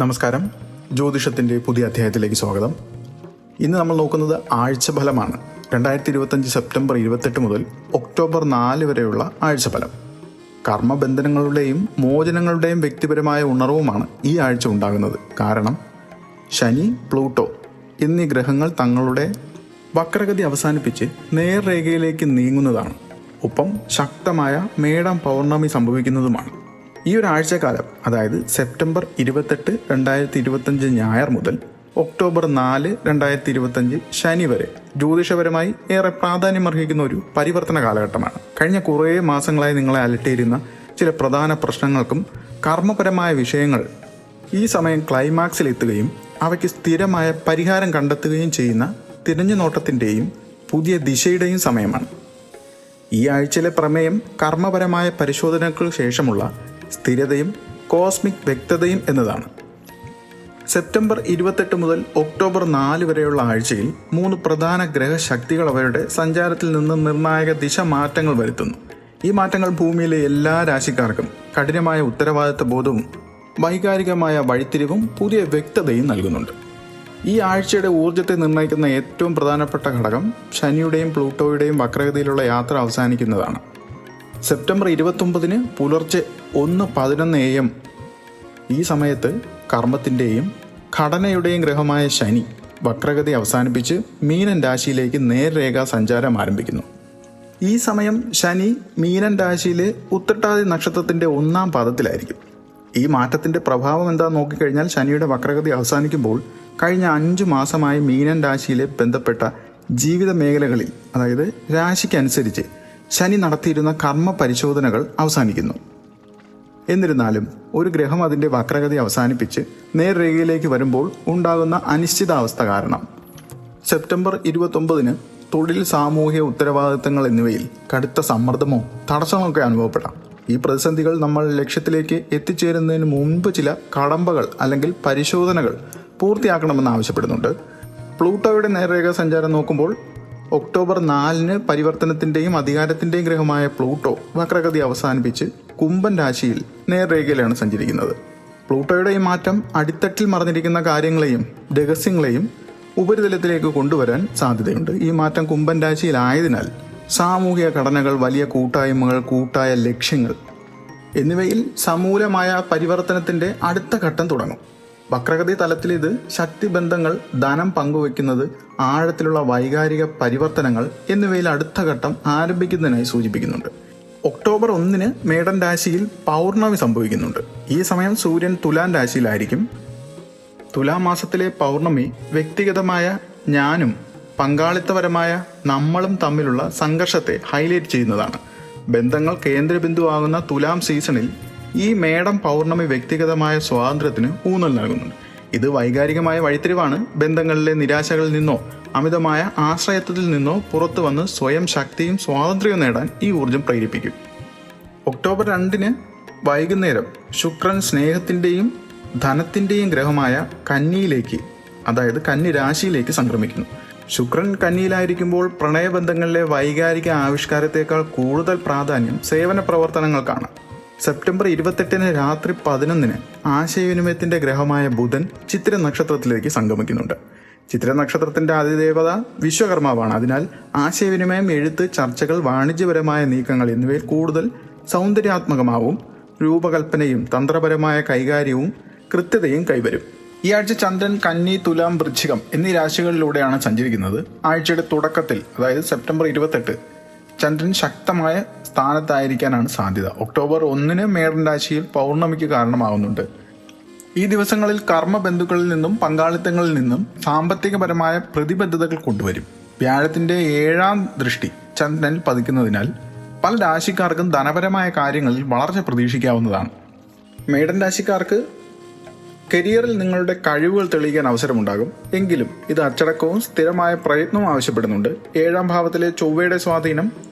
നമസ്കാരം. ജ്യോതിഷത്തിന്റെ പുതിയ അധ്യായത്തിലേക്ക് സ്വാഗതം. ഇന്ന് നമ്മൾ നോക്കുന്നത് ആഴ്ചഫലമാണ്. രണ്ടായിരത്തി ഇരുപത്തഞ്ച് സെപ്റ്റംബർ ഇരുപത്തെട്ട് മുതൽ ഒക്ടോബർ നാല് വരെയുള്ള ആഴ്ചഫലം. കർമ്മബന്ധനങ്ങളുടെയും മോചനങ്ങളുടെയും വ്യക്തിപരമായ ഉണർവുമാണ് ഈ ആഴ്ച ഉണ്ടാകുന്നത്. കാരണം ശനി പ്ലൂട്ടോ എന്നീ ഗ്രഹങ്ങൾ തങ്ങളുടെ വക്രഗതി അവസാനിപ്പിച്ച് നേർരേഖയിലേക്ക് നീങ്ങുന്നതാണ്. ഒപ്പം ശക്തമായ മേടം പൗർണമി സംഭവിക്കുന്നതുമാണ്. ഈ ഒരാഴ്ചക്കാലം അതായത് സെപ്റ്റംബർ ഇരുപത്തെട്ട് രണ്ടായിരത്തി ഇരുപത്തഞ്ച് ഞായർ മുതൽ ഒക്ടോബർ നാല് രണ്ടായിരത്തി ഇരുപത്തഞ്ച് ശനി വരെ ജ്യോതിഷപരമായി ഏറെ പ്രാധാന്യമർഹിക്കുന്ന ഒരു പരിവർത്തന കാലഘട്ടമാണ്. കഴിഞ്ഞ കുറേ മാസങ്ങളായി നിങ്ങളെ അലട്ടിയിരുന്ന ചില പ്രധാന പ്രശ്നങ്ങൾക്കും കർമ്മപരമായ വിഷയങ്ങൾ ഈ സമയം ക്ലൈമാക്സിലെത്തുകയും അവയ്ക്ക് സ്ഥിരമായ പരിഹാരം കണ്ടെത്തുകയും ചെയ്യുന്ന തിരഞ്ഞുനോട്ടത്തിന്റെയും പുതിയ ദിശയുടെയും സമയമാണ്. ഈ ആഴ്ചയിലെ പ്രമേയം കർമ്മപരമായ പരിശോധനകൾക്ക് ശേഷമുള്ള സ്ഥിരതയും കോസ്മിക് വ്യക്തതയും എന്നതാണ്. സെപ്റ്റംബർ ഇരുപത്തെട്ട് മുതൽ ഒക്ടോബർ നാല് വരെയുള്ള ആഴ്ചയിൽ മൂന്ന് പ്രധാന ഗ്രഹശക്തികൾ അവരുടെ സഞ്ചാരത്തിൽ നിന്ന് നിർണായക ദിശ മാറ്റങ്ങൾ വരുത്തുന്നു. ഈ മാറ്റങ്ങൾ ഭൂമിയിലെ എല്ലാ രാശിക്കാർക്കും കഠിനമായ ഉത്തരവാദിത്ത ബോധവും വൈകാരികമായ വഴിത്തിരിവും പുതിയ വ്യക്തതയും നൽകുന്നുണ്ട്. ഈ ആഴ്ചയുടെ ഊർജത്തെ നിർണയിക്കുന്ന ഏറ്റവും പ്രധാനപ്പെട്ട ഘടകം ശനിയുടെയും പ്ലൂട്ടോയുടെയും വക്രഗതിയിലുള്ള യാത്ര അവസാനിക്കുന്നതാണ്. സെപ്റ്റംബർ ഇരുപത്തൊമ്പതിന് പുലർച്ചെ ഒന്ന് പതിനൊന്ന് എ എം. ഈ സമയത്ത് കർമ്മത്തിന്റെയും ഘടനയുടെയും ഗ്രഹമായ ശനി വക്രഗതി അവസാനിപ്പിച്ച് മീനൻ രാശിയിലേക്ക് നേർരേഖാ സഞ്ചാരം ആരംഭിക്കുന്നു. ഈ സമയം ശനി മീനൻ രാശിയിലെ ഉത്തട്ടാതി നക്ഷത്രത്തിന്റെ ഒന്നാം പാദത്തിലായിരിക്കും. ഈ മാറ്റത്തിന്റെ പ്രഭാവം എന്താണെന്ന് നോക്കിക്കഴിഞ്ഞാൽ ശനിയുടെ വക്രഗതി അവസാനിക്കുമ്പോൾ കഴിഞ്ഞ അഞ്ച് മാസമായി മീനൻ രാശിയിലെ ബന്ധപ്പെട്ട ജീവിത മേഖലകളിൽ അതായത് രാശിക്കനുസരിച്ച് ശനി നടത്തിയിരുന്ന കർമ്മ പരിശോധനകൾ അവസാനിക്കുന്നു. എന്നിരുന്നാലും ഒരു ഗ്രഹം അതിന്റെ വക്രഗതി അവസാനിപ്പിച്ച് നേർരേഖയിലേക്ക് വരുമ്പോൾ ഉണ്ടാകുന്ന അനിശ്ചിതാവസ്ഥ കാരണം. സെപ്റ്റംബർ ഇരുപത്തൊമ്പതിന് തൊഴിൽ സാമൂഹിക ഉത്തരവാദിത്തങ്ങൾ എന്നിവയിൽ കടുത്ത സമ്മർദ്ദമോ തടസ്സമോ ഒക്കെ അനുഭവപ്പെടാം. ഈ പ്രതിസന്ധികൾ നമ്മൾ ലക്ഷ്യത്തിലേക്ക് എത്തിച്ചേരുന്നതിന് മുൻപ് ചില കടമ്പകൾ അല്ലെങ്കിൽ പരിശോധനകൾ പൂർത്തിയാക്കണമെന്ന് ആവശ്യപ്പെടുന്നുണ്ട്. പ്ലൂട്ടോയുടെ നേർരേഖ സഞ്ചാരം നോക്കുമ്പോൾ ഒക്ടോബർ നാലിന് പരിവർത്തനത്തിന്റെയും അധികാരത്തിന്റെയും ഗ്രഹമായ പ്ലൂട്ടോ വക്രഗതി അവസാനിപ്പിച്ച് കുംഭൻ രാശിയിൽ നേർരേഖയിലാണ് സഞ്ചരിക്കുന്നത്. പ്ലൂട്ടോയുടെ ഈ മാറ്റം അടിത്തട്ടിൽ മറഞ്ഞിരിക്കുന്ന കാര്യങ്ങളെയും രഹസ്യങ്ങളെയും ഉപരിതലത്തിലേക്ക് കൊണ്ടുവരാൻ സാധ്യതയുണ്ട്. ഈ മാറ്റം കുംഭൻ രാശിയിലായതിനാൽ സാമൂഹിക ഘടനകൾ വലിയ കൂട്ടായ്മകൾ കൂട്ടായ ലക്ഷ്യങ്ങൾ എന്നിവയിൽ സമൂലമായ പരിവർത്തനത്തിന്റെ അടുത്ത ഘട്ടം തുടങ്ങും. വക്രഗതി തലത്തിൽ ഇത് ശക്തിബന്ധങ്ങൾ ധനം പങ്കുവെക്കുന്നത് ആഴത്തിലുള്ള വൈകാരിക പരിവർത്തനങ്ങൾ എന്നിവയിൽ അടുത്ത ഘട്ടം ആരംഭിക്കുന്നതിനായി സൂചിപ്പിക്കുന്നുണ്ട്. ഒക്ടോബർ ഒന്നിന് മേടൻ രാശിയിൽ പൗർണമി സംഭവിക്കുന്നുണ്ട്. ഈ സമയം സൂര്യൻ തുലാൻ രാശിയിലായിരിക്കും. തുലാമാസത്തിലെ പൗർണമി വ്യക്തിഗതമായ ഞാനും പങ്കാളിത്തപരമായ നമ്മളും തമ്മിലുള്ള സംഘർഷത്തെ ഹൈലൈറ്റ് ചെയ്യുന്നതാണ്. ബന്ധങ്ങൾ കേന്ദ്രബിന്ദുവാകുന്ന തുലാം സീസണിൽ ഈ മേടം പൗർണമി വ്യക്തിഗതമായ സ്വാതന്ത്ര്യത്തിന് ഊന്നൽ നൽകുന്നുണ്ട്. ഇത് വൈകാരികമായ വഴിത്തിരിവാണ്. ബന്ധങ്ങളിലെ നിരാശകളിൽ നിന്നോ അമിതമായ ആശ്രയത്വത്തിൽ നിന്നോ പുറത്തു വന്ന് സ്വയം ശക്തിയും സ്വാതന്ത്ര്യവും നേടാൻ ഈ ഊർജം പ്രേരിപ്പിക്കും. ഒക്ടോബർ രണ്ടിന് വൈകുന്നേരം ശുക്രൻ സ്നേഹത്തിന്റെയും ധനത്തിന്റെയും ഗ്രഹമായ കന്നിയിലേക്ക് അതായത് കന്നി രാശിയിലേക്ക് സംക്രമിക്കുന്നു. ശുക്രൻ കന്നിയിലായിരിക്കുമ്പോൾ പ്രണയബന്ധങ്ങളിലെ വൈകാരിക ആവിഷ്കാരത്തേക്കാൾ കൂടുതൽ പ്രാധാന്യം സേവന പ്രവർത്തനങ്ങൾക്കാണ്. സെപ്റ്റംബർ ഇരുപത്തെട്ടിന് രാത്രി പതിനൊന്നിന് ആശയവിനിമയത്തിന്റെ ഗ്രഹമായ ബുധൻ ചിത്ര നക്ഷത്രത്തിലേക്ക് സംഗമിക്കുന്നുണ്ട്. ചിത്ര നക്ഷത്രത്തിന്റെ അതിദേവത വിശ്വകർമാവാണ്. അതിനാൽ ആശയവിനിമയം എഴുത്ത് ചർച്ചകൾ വാണിജ്യപരമായ നീക്കങ്ങൾ എന്നിവയിൽ കൂടുതൽ സൗന്ദര്യാത്മകമാവും. രൂപകൽപ്പനയും തന്ത്രപരമായ കൈകാര്യവും കൃത്യതയും കൈവരും. ഈ ആഴ്ച ചന്ദ്രൻ കന്നി തുലാം വൃശ്ചികം എന്നീ രാശികളിലൂടെയാണ് സഞ്ചരിക്കുന്നത്. ആഴ്ചയുടെ തുടക്കത്തിൽ അതായത് സെപ്റ്റംബർ ഇരുപത്തെട്ട് ചന്ദ്രൻ ശക്തമായ സ്ഥാനത്തായിരിക്കാനാണ് സാധ്യത. ഒക്ടോബർ ഒന്നിന് മേടൻ രാശിയിൽ പൗർണമിക്ക് കാരണമാകുന്നുണ്ട് ഈ ദിവസങ്ങളിൽ കർമ്മബന്ധുക്കളിൽ നിന്നും പങ്കാളിത്തങ്ങളിൽ നിന്നും സാമ്പത്തികപരമായ പ്രതിബദ്ധതകൾ കൊണ്ടുവരും. വ്യാഴത്തിന്റെ ഏഴാം ദൃഷ്ടി ചന്ദ്രനിൽ പതിക്കുന്നതിനാൽ പല രാശിക്കാർക്കും ധനപരമായ കാര്യങ്ങളിൽ വളർച്ച പ്രതീക്ഷിക്കാവുന്നതാണ്. മേടൻ രാശിക്കാർക്ക് കരിയറിൽ നിങ്ങളുടെ കഴിവുകൾ തെളിയിക്കാൻ അവസരമുണ്ടാകും. എങ്കിലും ഇത് അച്ചടക്കവും സ്ഥിരമായ പ്രയത്നവും ആവശ്യപ്പെടുന്നുണ്ട്. ഏഴാം ഭാവത്തിലെ ചൊവ്വയുടെ സ്വാധീനം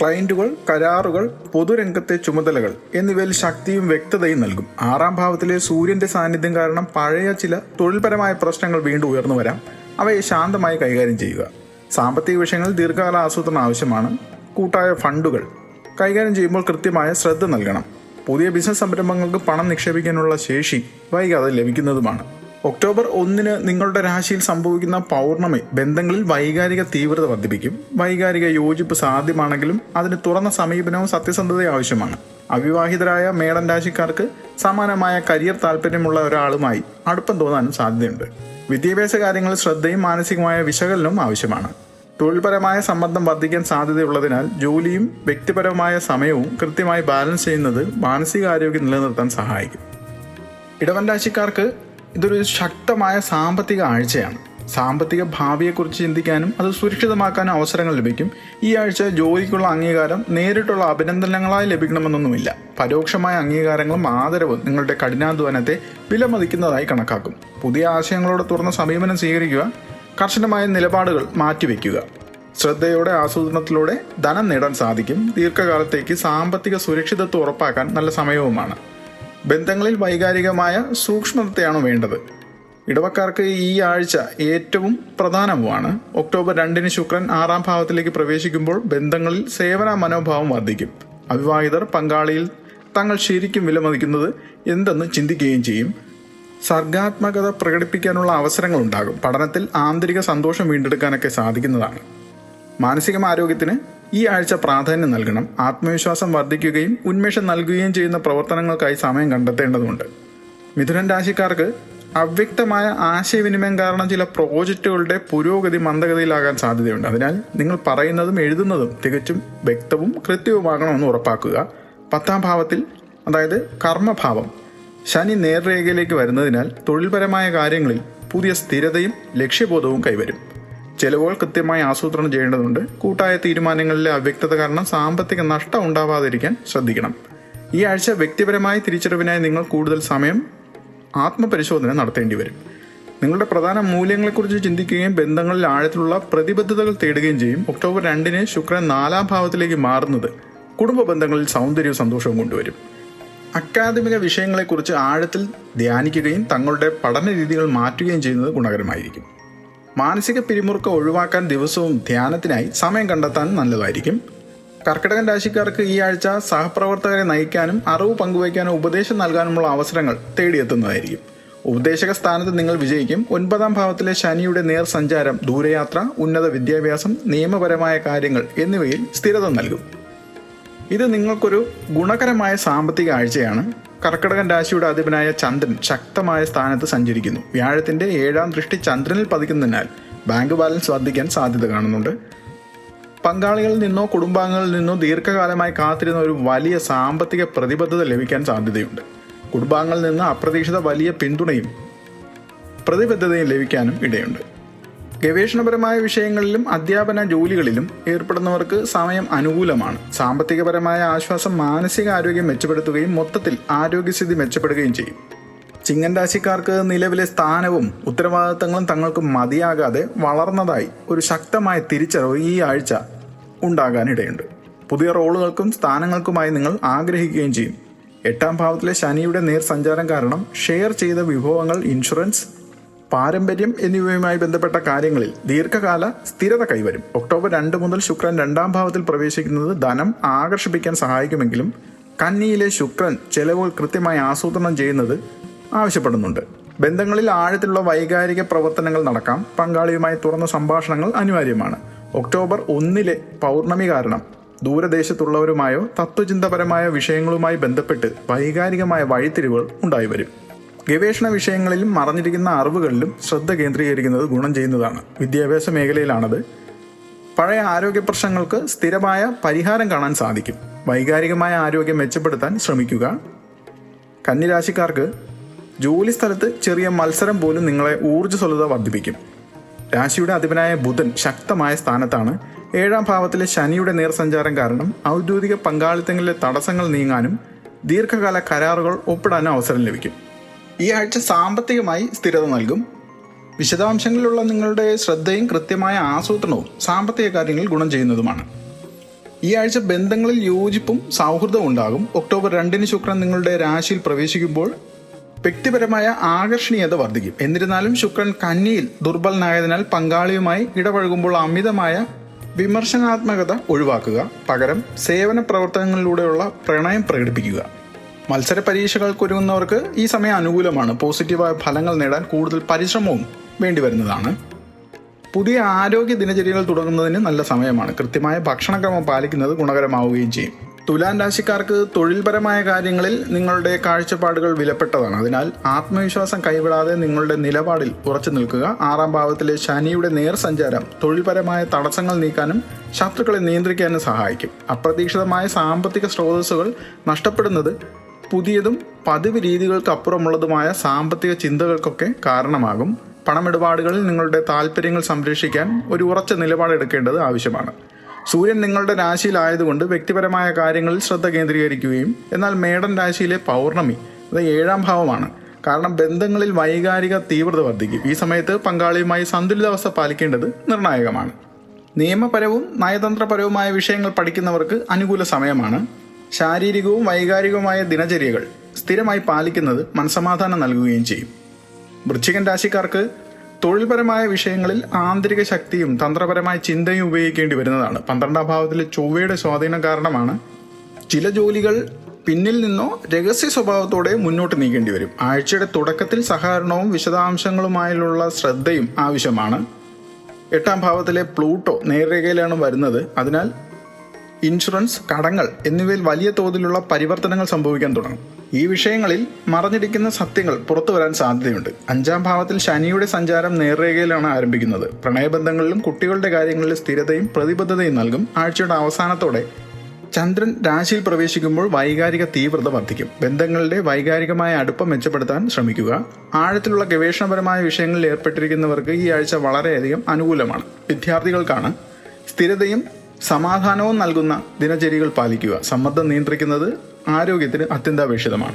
ക്ലയന്റുകൾ കരാറുകൾ പൊതുരംഗത്തെ ചുമതലകൾ എന്നിവയിൽ ശക്തിയും വ്യക്തതയും നൽകും. ആറാം ഭാവത്തിലെ സൂര്യന്റെ സാന്നിധ്യം കാരണം പഴയ ചില തൊഴിൽപരമായ പ്രശ്നങ്ങൾ വീണ്ടും ഉയർന്നു വരാം. അവയെ ശാന്തമായി കൈകാര്യം ചെയ്യുക. സാമ്പത്തിക വിഷയങ്ങൾ ദീർഘകാല ആസൂത്രണം ആവശ്യമാണ്. കൂട്ടായ ഫണ്ടുകൾ കൈകാര്യം ചെയ്യുമ്പോൾ കൃത്യമായ ശ്രദ്ധ നൽകണം. പുതിയ ബിസിനസ് സംരംഭങ്ങൾക്ക് പണം നിക്ഷേപിക്കാനുള്ള ശേഷി വൈകാതെ ലഭിക്കുന്നതുമാണ്. ഒക്ടോബർ ഒന്നിന് നിങ്ങളുടെ രാശിയിൽ സംഭവിക്കുന്ന പൗർണമി ബന്ധങ്ങളിൽ വൈകാരിക തീവ്രത വർദ്ധിപ്പിക്കും. വൈകാരിക യോജിപ്പ് സാധ്യമാണെങ്കിലും അതിന് തുറന്ന സമീപനവും സത്യസന്ധതയും ആവശ്യമാണ്. അവിവാഹിതരായ മേടൻ രാശിക്കാർക്ക് സമാനമായ കരിയർ താല്പര്യമുള്ള ഒരാളുമായി അടുപ്പം തോന്നാനും സാധ്യതയുണ്ട്. വിദ്യാഭ്യാസ കാര്യങ്ങളിൽ ശ്രദ്ധയും മാനസികമായ വിശകലനവും ആവശ്യമാണ്. തൊഴിൽപരമായ സമ്മർദ്ദം വർദ്ധിക്കാൻ സാധ്യതയുള്ളതിനാൽ ജോലിയും വ്യക്തിപരമായ സമയവും കൃത്യമായി ബാലൻസ് ചെയ്യുന്നത് മാനസികാരോഗ്യം നിലനിർത്താൻ സഹായിക്കും. ഇടവൻ രാശിക്കാർക്ക് ഇതൊരു ശക്തമായ സാമ്പത്തിക ആഴ്ചയാണ്. സാമ്പത്തിക ഭാവിയെക്കുറിച്ച് ചിന്തിക്കാനും അത് സുരക്ഷിതമാക്കാനും അവസരങ്ങൾ ലഭിക്കും. ഈ ആഴ്ച ജോലിക്കുള്ള അംഗീകാരം നേരിട്ടുള്ള അഭിനന്ദനങ്ങളായി ലഭിക്കണമെന്നൊന്നുമില്ല. പരോക്ഷമായ അംഗീകാരങ്ങളും ആദരവും നിങ്ങളുടെ കഠിനാധ്വാനത്തെ വിലമതിക്കുന്നതായി കണക്കാക്കും. പുതിയ ആശയങ്ങളോട് തുറന്ന സമീപനം സ്വീകരിക്കുക കർശനമായ നിലപാടുകൾ മാറ്റിവെക്കുക. ശ്രദ്ധയോടെ ആസൂത്രണത്തിലൂടെ ധനം നേടാൻ സാധിക്കും. ദീർഘകാലത്തേക്ക് സാമ്പത്തിക സുരക്ഷിതത്വം ഉറപ്പാക്കാൻ നല്ല സമയവുമാണ്. ബന്ധങ്ങളിൽ വൈകാരികമായ സൂക്ഷ്മതയാണ് വേണ്ടത്. ഇടവക്കാർക്ക് ഈ ആഴ്ച ഏറ്റവും പ്രധാനവുമാണ്. ഒക്ടോബർ രണ്ടിന് ശുക്രൻ ആറാം ഭാവത്തിലേക്ക് പ്രവേശിക്കുമ്പോൾ ബന്ധങ്ങളിൽ സേവന മനോഭാവം വർദ്ധിക്കും. അവിവാഹിതർ പങ്കാളിയിൽ തങ്ങൾ ശരിക്കും വിലമതിക്കുന്നത് എന്തെന്ന് ചിന്തിക്കുകയും ചെയ്യും. സർഗാത്മകത പ്രകടിപ്പിക്കാനുള്ള അവസരങ്ങൾ ഉണ്ടാകും. പഠനത്തിൽ ആന്തരിക സന്തോഷം വീണ്ടെടുക്കാനൊക്കെ സാധിക്കുന്നതാണ്. മാനസിക ആരോഗ്യത്തിന് ഈ ആഴ്ച പ്രാധാന്യം നൽകണം ആത്മവിശ്വാസം വർദ്ധിക്കുകയും ഉന്മേഷം നൽകുകയും ചെയ്യുന്ന പ്രവർത്തനങ്ങൾക്കായി സമയം കണ്ടെത്തേണ്ടതുണ്ട്. മിഥുനൻ രാശിക്കാർക്ക് അവ്യക്തമായ ആശയവിനിമയം കാരണം ചില പ്രോജക്റ്റുകളുടെ പുരോഗതി മന്ദഗതിയിലാകാൻ സാധ്യതയുണ്ട്. അതിനാൽ നിങ്ങൾ പറയുന്നതും എഴുതുന്നതും തികച്ചും വ്യക്തവും കൃത്യവുമാകണമെന്ന് ഉറപ്പാക്കുക. പത്താം ഭാവത്തിൽ അതായത് കർമ്മഭാവം ശനി നേർരേഖയിലേക്ക് വരുന്നതിനാൽ തൊഴിൽപരമായ കാര്യങ്ങളിൽ പുതിയ സ്ഥിരതയും ലക്ഷ്യബോധവും കൈവരും. ചെലവുകൾ കൃത്യമായി ആസൂത്രണം ചെയ്യേണ്ടതുണ്ട്. കൂട്ടായ തീരുമാനങ്ങളിലെ അവ്യക്തത കാരണം സാമ്പത്തിക നഷ്ടം ഉണ്ടാവാതിരിക്കാൻ ശ്രദ്ധിക്കണം. ഈ ആഴ്ച വ്യക്തിപരമായ തിരിച്ചറിവിനായി നിങ്ങൾ കൂടുതൽ സമയം ആത്മപരിശോധന നടത്തേണ്ടി വരും. നിങ്ങളുടെ പ്രധാന മൂല്യങ്ങളെക്കുറിച്ച് ചിന്തിക്കുകയും ബന്ധങ്ങളിൽ ആഴത്തിലുള്ള പ്രതിബദ്ധതകൾ തേടുകയും ചെയ്യും. ഒക്ടോബർ രണ്ടിന് ശുക്രൻ നാലാം ഭാവത്തിലേക്ക് മാറുന്നത് കുടുംബ ബന്ധങ്ങളിൽ സൗന്ദര്യവും സന്തോഷവും കൊണ്ടുവരും. അക്കാദമിക വിഷയങ്ങളെക്കുറിച്ച് ആഴത്തിൽ ധ്യാനിക്കുകയും തങ്ങളുടെ പഠന രീതികൾ മാറ്റുകയും ചെയ്യുന്നത് ഗുണകരമായിരിക്കും. മാനസിക പിരിമുറുക്കം ഒഴിവാക്കാൻ ദിവസവും ധ്യാനത്തിനായി സമയം കണ്ടെത്താൻ നല്ലതായിരിക്കും. കർക്കിടകൻ രാശിക്കാർക്ക് ഈ ആഴ്ച സഹപ്രവർത്തകരെ നയിക്കാനും അറിവ് പങ്കുവയ്ക്കാനും ഉപദേശം നൽകാനുമുള്ള അവസരങ്ങൾ തേടിയെത്തുന്നതായിരിക്കും. ഉപദേശക സ്ഥാനത്ത് നിങ്ങൾ വിജയിക്കും. ഒൻപതാം ഭാവത്തിലെ ശനിയുടെ നേർ സഞ്ചാരം ദൂരയാത്ര ഉന്നത വിദ്യാഭ്യാസം നിയമപരമായ കാര്യങ്ങൾ എന്നിവയിൽ സ്ഥിരത നൽകും. ഇത് നിങ്ങൾക്കൊരു ഗുണകരമായ സാമ്പത്തിക ആഴ്ചയാണ്. കർക്കിടകൻ രാശിയുടെ അധിപനായ ചന്ദ്രൻ ശക്തമായ സ്ഥാനത്ത് സഞ്ചരിക്കുന്നു. വ്യാഴത്തിന്റെ ഏഴാം ദൃഷ്ടി ചന്ദ്രനിൽ പതിക്കുന്നതിനാൽ ബാങ്ക് ബാലൻസ് വർദ്ധിക്കാൻ സാധ്യത കാണുന്നുണ്ട്. പങ്കാളികളിൽ നിന്നോ കുടുംബാംഗങ്ങളിൽ നിന്നോ ദീർഘകാലമായി കാത്തിരുന്ന ഒരു വലിയ സാമ്പത്തിക പ്രതിബദ്ധത ലഭിക്കാൻ സാധ്യതയുണ്ട്. കുടുംബാംഗങ്ങളിൽ നിന്ന് അപ്രതീക്ഷിത വലിയ പിന്തുണയും പ്രതിബദ്ധതയും ലഭിക്കാനും ഇടയുണ്ട്. ഗവേഷണപരമായ വിഷയങ്ങളിലും അധ്യാപന ജോലികളിലും ഏർപ്പെടുന്നവർക്ക് സമയം അനുകൂലമാണ്. സാമ്പത്തികപരമായ ആശ്വാസം മാനസിക ആരോഗ്യം മെച്ചപ്പെടുത്തുകയും മൊത്തത്തിൽ ആരോഗ്യസ്ഥിതി മെച്ചപ്പെടുകയും ചെയ്യും. ചിങ്ങൻ രാശിക്കാർക്ക് നിലവിലെ സ്ഥാനവും ഉത്തരവാദിത്തങ്ങളും തങ്ങൾക്ക് മതിയാകാതെ വളർന്നതായി ഒരു ശക്തമായ തിരിച്ചറിവ് ഈ ആഴ്ച ഉണ്ടാകാനിടയുണ്ട്. പുതിയ റോളുകൾക്കും സ്ഥാനങ്ങൾക്കുമായി നിങ്ങൾ ആഗ്രഹിക്കുകയും ചെയ്യും. എട്ടാം ഭാവത്തിലെ ശനിയുടെ നേർ സഞ്ചാരം കാരണം ഷെയർ ചെയ്ത വിഭവങ്ങൾ ഇൻഷുറൻസ് പാരമ്പര്യം എന്നിവയുമായി ബന്ധപ്പെട്ട കാര്യങ്ങളിൽ ദീർഘകാല സ്ഥിരത കൈവരും. ഒക്ടോബർ രണ്ട് മുതൽ ശുക്രൻ രണ്ടാം ഭാവത്തിൽ പ്രവേശിക്കുന്നത് ധനം ആകർഷിപ്പിക്കാൻ സഹായിക്കുമെങ്കിലും കന്നിയിലെ ശുക്രൻ ചെലവുകൾ കൃത്യമായി ആസൂത്രണം ചെയ്യുന്നത് ആവശ്യപ്പെടുന്നുണ്ട്. ബന്ധങ്ങളിൽ ആഴത്തിലുള്ള വൈകാരിക പ്രവർത്തനങ്ങൾ നടക്കാം. പങ്കാളിയുമായി തുറന്ന സംഭാഷണങ്ങൾ അനിവാര്യമാണ്. ഒക്ടോബർ ഒന്നിലെ പൗർണമി കാരണം ദൂരദേശത്തുള്ളവരുമായോ തത്വചിന്തപരമായ വിഷയങ്ങളുമായി ബന്ധപ്പെട്ട് വൈകാരികമായ വഴിത്തിരിവുകൾ ഉണ്ടായി വരും. ഗവേഷണ വിഷയങ്ങളിലും മറഞ്ഞിരിക്കുന്ന അറിവുകളിലും ശ്രദ്ധ കേന്ദ്രീകരിക്കുന്നത് ഗുണം ചെയ്യുന്നതാണ്. വിദ്യാഭ്യാസ മേഖലയിലാണത്. പഴയ ആരോഗ്യ പ്രശ്നങ്ങൾക്ക് സ്ഥിരമായ പരിഹാരം കാണാൻ സാധിക്കും. വൈകാരികമായ ആരോഗ്യം മെച്ചപ്പെടുത്താൻ ശ്രമിക്കുക. കന്നിരാശിക്കാർക്ക് ജോലി സ്ഥലത്ത് ചെറിയ മത്സരം പോലും നിങ്ങളെ ഊർജസ്വലത വർദ്ധിപ്പിക്കും. രാശിയുടെ അധിപനായ ബുധൻ ശക്തമായ സ്ഥാനത്താണ്. ഏഴാം ഭാവത്തിലെ ശനിയുടെ നേർസഞ്ചാരം കാരണം ഔദ്യോഗിക പങ്കാളിത്തങ്ങളിലെ തടസ്സങ്ങൾ നീങ്ങാനും ദീർഘകാല കരാറുകൾ ഒപ്പിടാനും അവസരം ലഭിക്കും. ഈ ആഴ്ച സാമ്പത്തികമായി സ്ഥിരത നൽകും. വിശദാംശങ്ങളിലുള്ള നിങ്ങളുടെ ശ്രദ്ധയും കൃത്യമായ ആസൂത്രണവും സാമ്പത്തിക കാര്യങ്ങളിൽ ഗുണം ചെയ്യുന്നതുമാണ്. ഈ ആഴ്ച ബന്ധങ്ങളിൽ യോജിപ്പും സൗഹൃദവും ഉണ്ടാകും. ഒക്ടോബർ രണ്ടിന് ശുക്രൻ നിങ്ങളുടെ രാശിയിൽ പ്രവേശിക്കുമ്പോൾ വ്യക്തിപരമായ ആകർഷണീയത വർദ്ധിക്കും. എന്നിരുന്നാലും ശുക്രൻ കന്നിയിൽ ദുർബലനായതിനാൽ പങ്കാളിയുമായി ഇടപഴകുമ്പോൾ അമിതമായ വിമർശനാത്മകത ഒഴിവാക്കുക. പകരം സേവന പ്രവർത്തനങ്ങളിലൂടെയുള്ള പ്രണയം പ്രകടിപ്പിക്കുക. മത്സര പരീക്ഷകൾക്ക് ഒരുങ്ങുന്നവർക്ക് ഈ സമയം അനുകൂലമാണ്. പോസിറ്റീവായ ഫലങ്ങൾ നേടാൻ കൂടുതൽ പരിശ്രമവും വേണ്ടിവരുന്നതാണ് പുതിയ ആരോഗ്യ ദിനചര്യകൾ തുടങ്ങുന്നതിന് നല്ല സമയമാണ്. കൃത്യമായ ഭക്ഷണക്രമം പാലിക്കുന്നത് ഗുണകരമാവുകയും ചെയ്യും. തുലാൻ രാശിക്കാർക്ക് തൊഴിൽപരമായ കാര്യങ്ങളിൽ നിങ്ങളുടെ കാഴ്ചപ്പാടുകൾ വിലപ്പെട്ടതാണ്. അതിനാൽ ആത്മവിശ്വാസം കൈവിടാതെ നിങ്ങളുടെ നിലപാടിൽ ഉറച്ചു നിൽക്കുക. ആറാം ഭാവത്തിലെ ശനിയുടെ നേർ സഞ്ചാരം തൊഴിൽപരമായ തടസ്സങ്ങൾ നീക്കാനും ശത്രുക്കളെ നിയന്ത്രിക്കാനും സഹായിക്കും. അപ്രതീക്ഷിതമായ സാമ്പത്തിക സ്രോതസ്സുകൾ നഷ്ടപ്പെടുന്നത് പുതിയതും പതിവ് രീതികൾക്ക് അപ്പുറമുള്ളതുമായ സാമ്പത്തിക ചിന്തകൾക്കൊക്കെ കാരണമാകും. പണമിടപാടുകളിൽ നിങ്ങളുടെ താല്പര്യങ്ങൾ സംരക്ഷിക്കാൻ ഒരു ഉറച്ച നിലപാടെടുക്കേണ്ടത് ആവശ്യമാണ്. സൂര്യൻ നിങ്ങളുടെ രാശിയിലായതുകൊണ്ട് വ്യക്തിപരമായ കാര്യങ്ങളിൽ ശ്രദ്ധ കേന്ദ്രീകരിക്കുകയും എന്നാൽ മേടൻ രാശിയിലെ പൗർണമി അത് ഏഴാം ഭാവമാണ്. കാരണം ബന്ധങ്ങളിൽ വൈകാരിക തീവ്രത വർദ്ധിക്കും. ഈ സമയത്ത് പങ്കാളിയുമായി സന്തുലിതാവസ്ഥ പാലിക്കേണ്ടത് നിർണായകമാണ്. നിയമപരവും നയതന്ത്രപരവുമായ വിഷയങ്ങൾ പഠിക്കുന്നവർക്ക് അനുകൂല സമയമാണ്. ശാരീരികവും വൈകാരികവുമായ ദിനചര്യകൾ സ്ഥിരമായി പാലിക്കുന്നത് മനസമാധാനം നൽകുകയും ചെയ്യും. വൃശ്ചികൻ രാശിക്കാർക്ക് തൊഴിൽപരമായ വിഷയങ്ങളിൽ ആന്തരിക ശക്തിയും തന്ത്രപരമായ ചിന്തയും ഉപയോഗിക്കേണ്ടി വരുന്നതാണ്. പന്ത്രണ്ടാം ഭാവത്തിലെ ചൊവ്വയുടെ സ്വാധീനം കാരണമാണ് ചില ജോലികൾ പിന്നിൽ നിന്നോ രഹസ്യ സ്വഭാവത്തോടെ മുന്നോട്ട് നീക്കേണ്ടി വരും. ആഴ്ചയുടെ തുടക്കത്തിൽ സഹകരണവും വിശദാംശങ്ങളുമായുള്ള ശ്രദ്ധയും ആവശ്യമാണ്. എട്ടാം ഭാവത്തിലെ പ്ലൂട്ടോ നേർരേഖയിലാണ് വരുന്നത്. അതിനാൽ ഇൻഷുറൻസ് കടങ്ങൾ എന്നിവയിൽ വലിയ തോതിലുള്ള പരിവർത്തനങ്ങൾ സംഭവിക്കാൻ തുടങ്ങും. ഈ വിഷയങ്ങളിൽ മറഞ്ഞിരിക്കുന്ന സത്യങ്ങൾ പുറത്തു വരാൻ സാധ്യതയുണ്ട്. അഞ്ചാം ഭാവത്തിൽ ശനിയുടെ സഞ്ചാരം നേർരേഖയിലാണ് ആരംഭിക്കുന്നത്. പ്രണയബന്ധങ്ങളിലും കുട്ടികളുടെ കാര്യങ്ങളിലും സ്ഥിരതയും പ്രതിബദ്ധതയും നൽകും. ആഴ്ചയുടെ അവസാനത്തോടെ ചന്ദ്രൻ രാശിയിൽ പ്രവേശിക്കുമ്പോൾ വൈകാരിക തീവ്രത വർദ്ധിക്കും. ബന്ധങ്ങളുടെ വൈകാരികമായ അടുപ്പം മെച്ചപ്പെടുത്താൻ ശ്രമിക്കുക. ആഴത്തിലുള്ള ഗവേഷണപരമായ വിഷയങ്ങളിൽ ഏർപ്പെട്ടിരിക്കുന്നവർക്ക് ഈ ആഴ്ച വളരെയധികം അനുകൂലമാണ്. വിദ്യാർത്ഥികൾക്കാണ് സ്ഥിരതയും സമാധാനവും നൽകുന്ന ദിനചര്യകൾ പാലിക്കുക. സമ്മർദ്ദം നിയന്ത്രിക്കുന്നത് ആരോഗ്യത്തിന് അത്യന്താപേക്ഷിതമാണ്.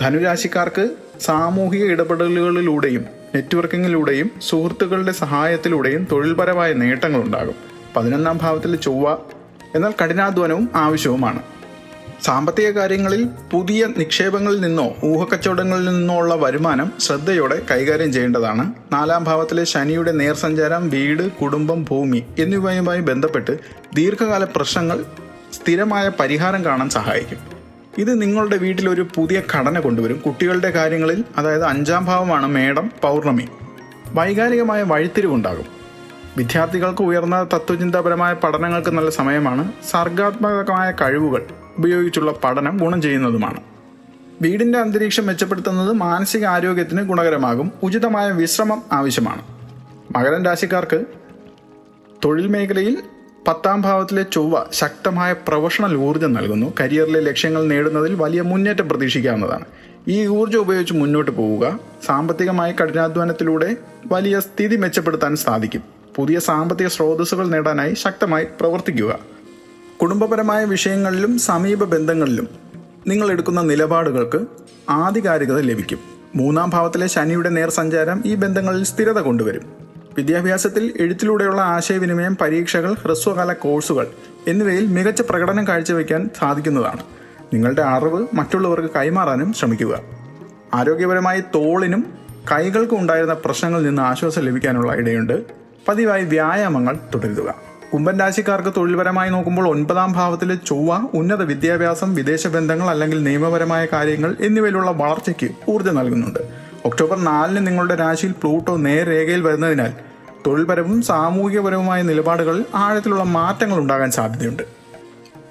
ധനുരാശിക്കാർക്ക് സാമൂഹിക ഇടപെടലുകളിലൂടെയും നെറ്റ്വർക്കിങ്ങിലൂടെയും സുഹൃത്തുക്കളുടെ സഹായത്തിലൂടെയും തൊഴിൽപരമായ നേട്ടങ്ങളുണ്ടാകും. പതിനൊന്നാം ഭാവത്തിൽ ചൊവ്വ എന്നാൽ കഠിനാധ്വാനവും ആവശ്യവുമാണ്. സാമ്പത്തിക കാര്യങ്ങളിൽ പുതിയ നിക്ഷേപങ്ങളിൽ നിന്നോ ഊഹക്കച്ചവടങ്ങളിൽ നിന്നോ ഉള്ള വരുമാനം ശ്രദ്ധയോടെ കൈകാര്യം ചെയ്യേണ്ടതാണ്. നാലാം ഭാവത്തിലെ ശനിയുടെ നേർസഞ്ചാരം വീട് കുടുംബം ഭൂമി എന്നിവയുമായി ബന്ധപ്പെട്ട് ദീർഘകാല പ്രശ്നങ്ങൾ സ്ഥിരമായ പരിഹാരം കാണാൻ സഹായിക്കും. ഇത് നിങ്ങളുടെ വീട്ടിലൊരു പുതിയ ഘടന കൊണ്ടുവരും. കുട്ടികളുടെ കാര്യങ്ങളിൽ അതായത് അഞ്ചാം ഭാവമാണ് മേടം പൗർണമി വൈകാരികമായ വഴിത്തിരിവുണ്ടാകും വിദ്യാർത്ഥികൾക്ക് ഉയർന്ന തത്വചിന്താപരമായ പഠനങ്ങൾക്ക് നല്ല സമയമാണ്. സർഗാത്മകമായ കഴിവുകൾ ഉപയോഗിച്ചുള്ള പഠനം ഗുണം ചെയ്യുന്നതുമാണ്. വീടിന്റെ അന്തരീക്ഷം മെച്ചപ്പെടുത്തുന്നത് മാനസിക ആരോഗ്യത്തിന് ഗുണകരമാകും. ഉചിതമായ വിശ്രമം ആവശ്യമാണ്. മകരൻ രാശിക്കാർക്ക് തൊഴിൽ മേഖലയിൽ പത്താം ഭാവത്തിലെ ചൊവ്വ ശക്തമായ പ്രൊഫഷണൽ ഊർജം നൽകുന്നു. കരിയറിലെ ലക്ഷ്യങ്ങൾ നേടുന്നതിൽ വലിയ മുന്നേറ്റം പ്രതീക്ഷിക്കാവുന്നതാണ്. ഈ ഊർജം ഉപയോഗിച്ച് മുന്നോട്ട് പോവുക സാമ്പത്തികമായ കഠിനാധ്വാനത്തിലൂടെ വലിയ സ്ഥിതി മെച്ചപ്പെടുത്താൻ സാധിക്കും. പുതിയ സാമ്പത്തിക സ്രോതസ്സുകൾ നേടാനായി ശക്തമായി പ്രവർത്തിക്കുക. കുടുംബപരമായ വിഷയങ്ങളിലും സമീപ ബന്ധങ്ങളിലും നിങ്ങൾ എടുക്കുന്ന നിലപാടുകൾക്ക് ആധികാരികത ലഭിക്കും. മൂന്നാം ഭാവത്തിലെ ശനിയുടെ നേർ സഞ്ചാരം ഈ ബന്ധങ്ങളിൽ സ്ഥിരത കൊണ്ടുവരും. വിദ്യാഭ്യാസത്തിൽ എഴുത്തിലൂടെയുള്ള ആശയവിനിമയം പരീക്ഷകൾ ഹ്രസ്വകാല കോഴ്സുകൾ എന്നിവയിൽ മികച്ച പ്രകടനം കാഴ്ചവെക്കാൻ സാധിക്കുന്നതാണ്. നിങ്ങളുടെ അറിവ് മറ്റുള്ളവർക്ക് കൈമാറാനും ശ്രമിക്കുക. ആരോഗ്യപരമായി തോളിനും കൈകൾക്കും ഉണ്ടായിരുന്ന പ്രശ്നങ്ങളിൽ നിന്ന് ആശ്വാസം ലഭിക്കാനുള്ള ഇടയുണ്ട്. പതിവായി വ്യായാമങ്ങൾ തുടരുക. കുംഭൻ രാശിക്കാർക്ക് തൊഴിൽപരമായി നോക്കുമ്പോൾ ഒൻപതാം ഭാവത്തിലെ ചൊവ്വ ഉന്നത വിദ്യാഭ്യാസം വിദേശ ബന്ധങ്ങൾ അല്ലെങ്കിൽ നിയമപരമായ കാര്യങ്ങൾ എന്നിവയിലുള്ള വളർച്ചയ്ക്ക് ഊർജം നൽകുന്നുണ്ട്. ഒക്ടോബർ നാലിന് നിങ്ങളുടെ രാശിയിൽ പ്ലൂട്ടോ നേർരേഖയിൽ വരുന്നതിനാൽ തൊഴിൽപരവും സാമൂഹികപരവുമായ നിലപാടുകളിൽ ആഴത്തിലുള്ള മാറ്റങ്ങൾ ഉണ്ടാകാൻ സാധ്യതയുണ്ട്.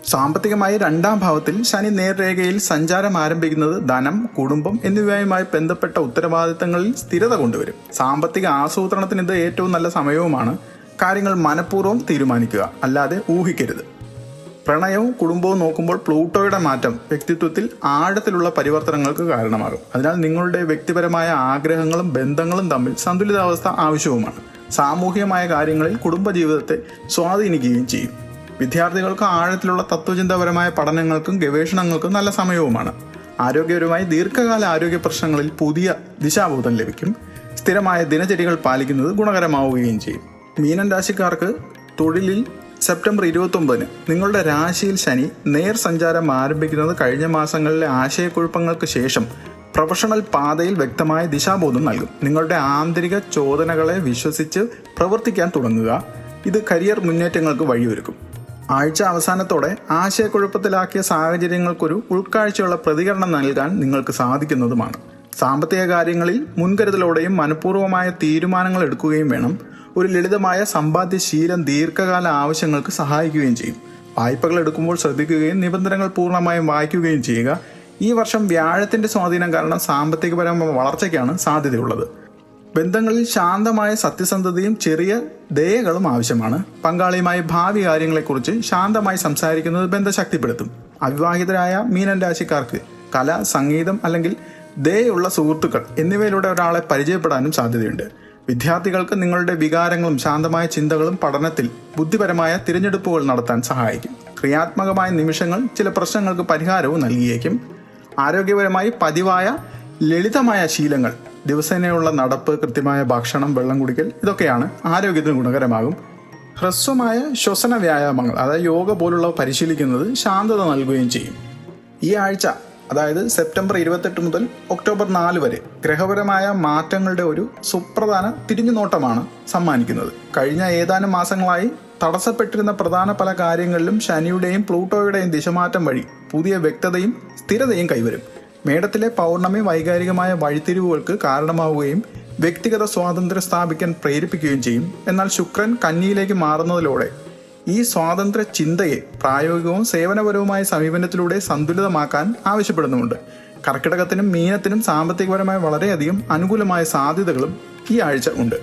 സാമ്പത്തികമായി രണ്ടാം ഭാവത്തിൽ ശനി നേർരേഖയിൽ സഞ്ചാരം ആരംഭിക്കുന്നത് ധനം കുടുംബം എന്നിവയുമായി ബന്ധപ്പെട്ട ഉത്തരവാദിത്തങ്ങളിൽ സ്ഥിരത കൊണ്ടുവരും. സാമ്പത്തിക ആസൂത്രണത്തിന് ഇത് ഏറ്റവും നല്ല സമയവുമാണ്. കാര്യങ്ങൾ മനഃപൂർവം തീരുമാനിക്കുക. അല്ലാതെ ഊഹിക്കരുത്. പ്രണയവും കുടുംബവും നോക്കുമ്പോൾ പ്ലൂട്ടോയുടെ മാറ്റം വ്യക്തിത്വത്തിൽ ആഴത്തിലുള്ള പരിവർത്തനങ്ങൾക്ക് കാരണമാകും. അതിനാൽ നിങ്ങളുടെ വ്യക്തിപരമായ ആഗ്രഹങ്ങളും ബന്ധങ്ങളും തമ്മിൽ സന്തുലിതാവസ്ഥ ആവശ്യവുമാണ്. സാമൂഹികമായ കാര്യങ്ങളിൽ കുടുംബജീവിതത്തെ സ്വാധീനിക്കുകയും ചെയ്യും. വിദ്യാർത്ഥികൾക്ക് ആഴത്തിലുള്ള തത്വചിന്താപരമായ പഠനങ്ങൾക്കും ഗവേഷണങ്ങൾക്കും നല്ല സമയവുമാണ്. ആരോഗ്യപരമായി ദീർഘകാല ആരോഗ്യ പ്രശ്നങ്ങളിൽ പുതിയ ദിശാബോധം ലഭിക്കും. സ്ഥിരമായ ദിനചര്യകൾ പാലിക്കുന്നത് ഗുണകരമാവുകയും ചെയ്യും. മീനൻ രാശിക്കാർക്ക് തൊഴിലിൽ സെപ്റ്റംബർ ഇരുപത്തൊമ്പതിന് നിങ്ങളുടെ രാശിയിൽ ശനി നേർ സഞ്ചാരം ആരംഭിക്കുന്നത് കഴിഞ്ഞ മാസങ്ങളിലെ ആശയക്കുഴപ്പങ്ങൾക്ക് ശേഷം പ്രൊഫഷണൽ പാതയിൽ വ്യക്തമായ ദിശാബോധം നൽകും. നിങ്ങളുടെ ആന്തരിക ചോദനകളെ വിശ്വസിച്ച് പ്രവർത്തിക്കാൻ തുടങ്ങുക. ഇത് കരിയർ മുന്നേറ്റങ്ങൾക്ക് വഴിയൊരുക്കും. ആഴ്ച അവസാനത്തോടെ ആശയക്കുഴപ്പത്തിലാക്കിയ സാഹചര്യങ്ങൾക്കൊരു ഉൾക്കാഴ്ചയുള്ള പ്രതികരണം നൽകാൻ നിങ്ങൾക്ക് സാധിക്കുന്നതുമാണ്. സാമ്പത്തിക കാര്യങ്ങളിൽ മുൻകരുതലോടെയും മനഃപൂർവമായ തീരുമാനങ്ങൾ എടുക്കുകയും വേണം. ഒരു ലളിതമായ സമ്പാദ്യ ശീലം ദീർഘകാല ആവശ്യങ്ങൾക്ക് സഹായിക്കുകയും ചെയ്യും. വായ്പകൾ എടുക്കുമ്പോൾ ശ്രദ്ധിക്കുകയും നിബന്ധനകൾ പൂർണമായും വായിക്കുകയും ചെയ്യുക. ഈ വർഷം വ്യാഴത്തിന്റെ സ്വാധീനം കാരണം സാമ്പത്തികപരമായ വളർച്ചയ്ക്കാണ് സാധ്യതയുള്ളത്. ബന്ധങ്ങളിൽ ശാന്തമായ സത്യസന്ധതയും ചെറിയ ദയകളും ആവശ്യമാണ്. പങ്കാളിയുമായി ഭാവി കാര്യങ്ങളെക്കുറിച്ച് ശാന്തമായി സംസാരിക്കുന്നത് ബന്ധം ശക്തിപ്പെടുത്തും അവിവാഹിതരായ മീനൻ രാശിക്കാർക്ക് കല സംഗീതം അല്ലെങ്കിൽ ദയുള്ള സുഹൃത്തുക്കൾ എന്നിവയിലൂടെ ഒരാളെ പരിചയപ്പെടാനും സാധ്യതയുണ്ട്. വിദ്യാർത്ഥികൾക്ക് നിങ്ങളുടെ വികാരങ്ങളും ശാന്തമായ ചിന്തകളും പഠനത്തിൽ ബുദ്ധിപരമായ തിരഞ്ഞെടുപ്പുകൾ നടത്താൻ സഹായിക്കും. ക്രിയാത്മകമായ നിമിഷങ്ങൾ ചില പ്രശ്നങ്ങൾക്ക് പരിഹാരവും നൽകിയേക്കും. ആരോഗ്യപരമായി പതിവായ ലളിതമായ ശീലങ്ങൾ ദിവസേനയുള്ള നടപ്പ് കൃത്യമായ ഭക്ഷണം വെള്ളം കുടിക്കൽ ഇതൊക്കെയാണ് ആരോഗ്യത്തിന് ഗുണകരമാകും. ഹ്രസ്വമായ ശ്വസന വ്യായാമങ്ങൾ അതായത് യോഗ പോലുള്ളവ പരിശീലിക്കുന്നത് ശാന്തത നൽകുകയും ചെയ്യും. ഈ ആഴ്ച അതായത് സെപ്റ്റംബർ ഇരുപത്തെട്ട് മുതൽ ഒക്ടോബർ നാല് വരെ ഗ്രഹപരമായ മാറ്റങ്ങളുടെ ഒരു സുപ്രധാന തിരിഞ്ഞുനോട്ടമാണ് സമ്മാനിക്കുന്നത്. കഴിഞ്ഞ ഏതാനും മാസങ്ങളായി തടസ്സപ്പെട്ടിരുന്ന പ്രധാന പല കാര്യങ്ങളിലും ശനിയുടെയും പ്ലൂട്ടോയുടെയും ദിശമാറ്റം വഴി പുതിയ വ്യക്തതയും സ്ഥിരതയും കൈവരും. മേടത്തിലെ പൗർണമി വൈകാരികമായ വഴിത്തിരിവുകൾക്ക് കാരണമാവുകയും വ്യക്തിഗത സ്വാതന്ത്ര്യം സ്ഥാപിക്കാൻ പ്രേരിപ്പിക്കുകയും ചെയ്യും. എന്നാൽ ശുക്രൻ കന്നിയിലേക്ക് മാറുന്നതിലൂടെ ഈ സ്വാതന്ത്ര്യ ചിന്തയെ പ്രായോഗികവും സേവനപരവുമായ സമീപനത്തിലൂടെ സന്തുലിതമാക്കാൻ ആവശ്യപ്പെടുന്നുമുണ്ട്. കർക്കിടകത്തിനും മീനത്തിനും സാമ്പത്തികപരമായ വളരെയധികം അനുകൂലമായ സാധ്യതകളും ഈ ആഴ്ച ഉണ്ട്.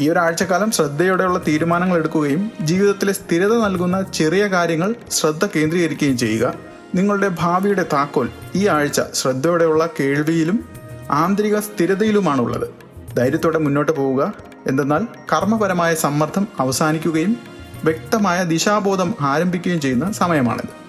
ഈ ഒരാഴ്ചക്കാലം ശ്രദ്ധയോടെയുള്ള തീരുമാനങ്ങൾ എടുക്കുകയും ജീവിതത്തിലെ സ്ഥിരത നൽകുന്ന ചെറിയ കാര്യങ്ങൾ ശ്രദ്ധ കേന്ദ്രീകരിക്കുകയും ചെയ്യുക. നിങ്ങളുടെ ഭാവിയുടെ താക്കോൽ ഈ ആഴ്ച ശ്രദ്ധയോടെയുള്ള കേൾവിയിലും ആന്തരിക സ്ഥിരതയിലുമാണുള്ളത്. ധൈര്യത്തോടെ മുന്നോട്ട് പോവുക. എന്തെന്നാൽ കർമ്മപരമായ സമ്മർദ്ദം അവസാനിക്കുകയും വ്യക്തമായ ദിശാബോധം ആരംഭിക്കുകയും ചെയ്യുന്ന സമയമാണിത്.